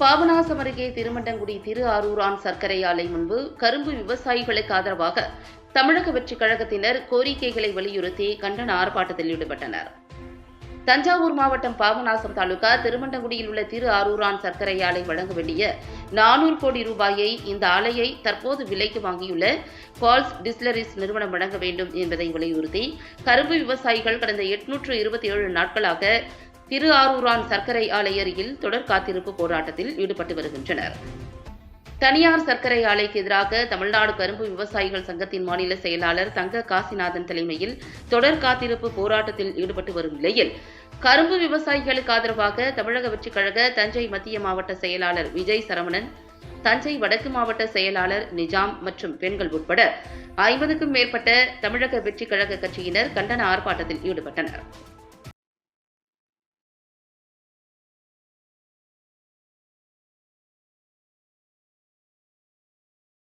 பாபநாசம் அருகே திருமண்டங்குடி திரு ஆரூரான் சர்க்கரை ஆலை முன்பு கரும்பு விவசாயிகளுக்கு ஆதரவாக தமிழக வெற்றிக் கழகத்தினர் கோரிக்கைகளை வலியுறுத்தி கண்டன ஆர்ப்பாட்டத்தில் ஈடுபட்டனர். தஞ்சாவூர் மாவட்டம் பாபநாசம் தாலுகா திருமண்டங்குடியில் உள்ள திரு ஆரூரான் சர்க்கரை ஆலை வழங்க வேண்டிய நானூறு கோடி ரூபாயை இந்த ஆலையை தற்போது விலைக்கு வாங்கியுள்ள பால்ஸ் டிஸ்லரிஸ் நிறுவனம் வழங்க வேண்டும் என்பதை வலியுறுத்தி கரும்பு விவசாயிகள் கடந்த எட்நூற்று இருபத்தி ஏழு நாட்களாக திரு ஆரூரான் சர்க்கரை ஆலை அருகில் தொடர் காத்திருப்பு போராட்டத்தில் ஈடுபட்டு வருகின்றனர். தனியார் சர்க்கரை ஆலைக்கு எதிராக தமிழ்நாடு கரும்பு விவசாயிகள் சங்கத்தின் மாநில செயலாளர் தங்க காசிநாதன் தலைமையில் தொடர் காத்திருப்பு போராட்டத்தில் ஈடுபட்டு வரும் நிலையில் கரும்பு விவசாயிகளுக்கு ஆதரவாக தமிழக வெற்றிக் கழக தஞ்சை மத்திய மாவட்ட செயலாளர் விஜய் சரவணன் தஞ்சை வடக்கு மாவட்ட செயலாளர் நிஜாம் மற்றும் பெண்கள் உட்பட ஐம்பதுக்கும் மேற்பட்ட தமிழக வெற்றிக் கழக கட்சியினர் கண்டன ஆர்ப்பாட்டத்தில் ஈடுபட்டனர்.